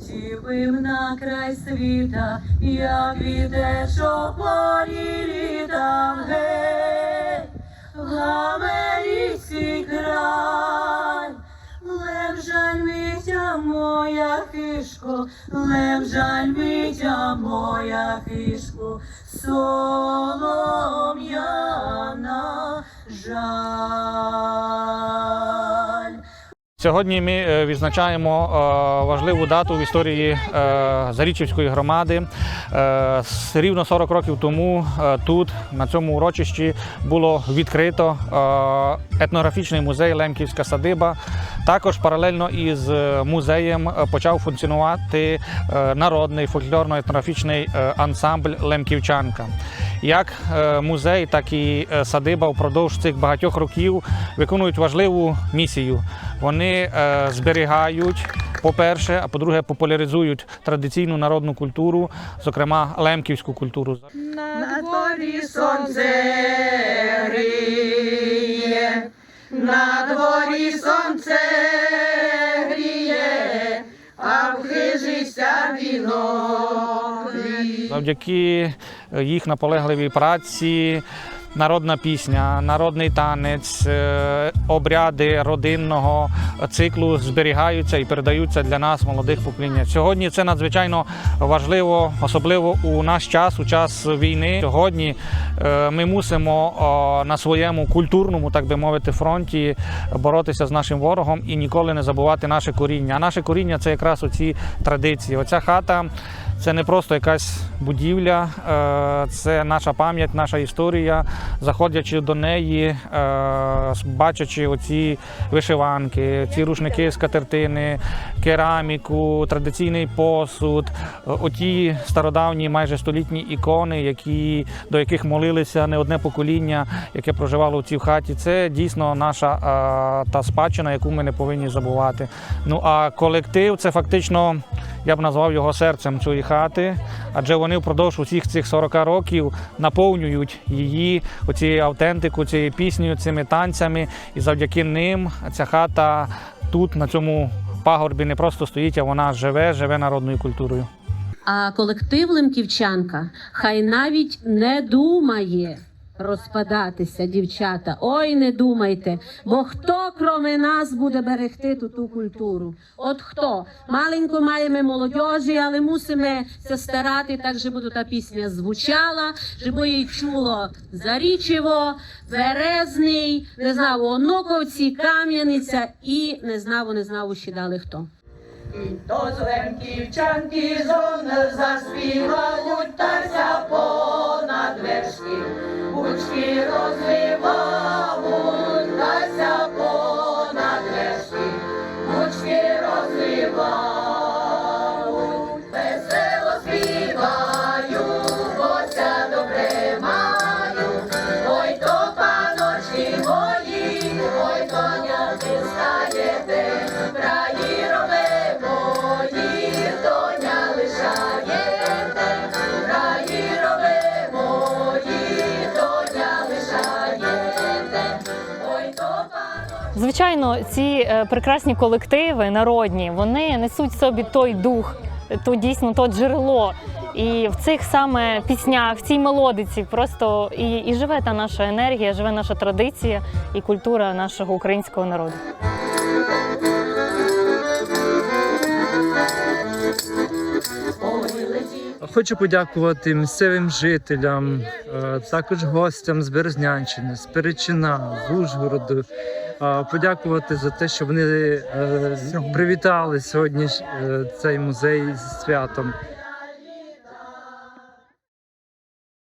полетів на край світа, як вітер, що в полі літав, гей, в Америці край. Лев жаль митя моя хишко, лев жаль митя моя хишко, солом'яна жаль. Сьогодні ми е, відзначаємо е, важливу дату в історії е, Зарічівської громади. Рівно 40 років тому тут, на цьому урочищі, було відкрито етнографічний музей Лемківська садиба. Також паралельно із музеєм почав функціонувати народний фольклорно-етнографічний ансамбль Лемківчанка. Як е, музей, так і е, садиба впродовж цих багатьох років виконують важливу місію. Вони е, зберігають, по-перше, а по-друге, популяризують традиційну народну культуру, зокрема лемківську культуру. На дворі сонце гріє, на дворі сонце гріє, а в хижися віно. Завдяки е, їх наполегливій праці. Народна пісня, народний танець, е, обряди родинного циклу зберігаються і передаються для нас, молодих покоління. Сьогодні це надзвичайно важливо, особливо у наш час, у час війни. Сьогодні е, ми мусимо на своєму культурному, так би мовити, фронті боротися з нашим ворогом і ніколи не забувати наше коріння. А наше коріння це якраз оці традиції. Оця хата. Це не просто якась будівля, е, це наша пам'ять, наша історія. Заходячи до неї, е, бачачи оці вишиванки, ці рушники з катертини, кераміку, традиційний посуд, е, оті стародавні, майже столітні ікони, які, до яких молилися не одне покоління, яке проживало в цій хаті. Це дійсно наша е, та спадщина, яку ми не повинні забувати. Ну а колектив це фактично я б назвав його серцем цієї хати, адже вони впродовж усіх цих 40 років наповнюють її оцією автентику, цією піснею, цими танцями. І завдяки ним ця хата тут, на цьому пагорбі, не просто стоїть, а вона живе, живе народною культурою. А колектив Лемківчанка хай навіть не думає розпадатися, дівчата. Ой, не думайте. Бо хто кроме нас буде берегти ту, ту культуру? От хто? Маленько маємо молодіжі, але мусимо це старати, так щоб та пісня звучала, щоб її чуло Зарічево, Березний, не знав Онуковці, Кам'яниця і не знав, не знав, ще дали хто. То з лемківчанки жон заспівають тася понад вершки, Бучки розвивають Звичайно, ці е, прекрасні колективи народні вони несуть собі той дух, то дійсно то джерело. І в цих саме піснях, в цій мелодиці просто і, і живе та наша енергія, живе наша традиція і культура нашого українського народу. Хочу подякувати місцевим жителям, е, також гостям з Березнянщини, з Перечина, з Ужгороду. Е, Подякувати за те, що вони е, привітали сьогодні цей музей зі святом.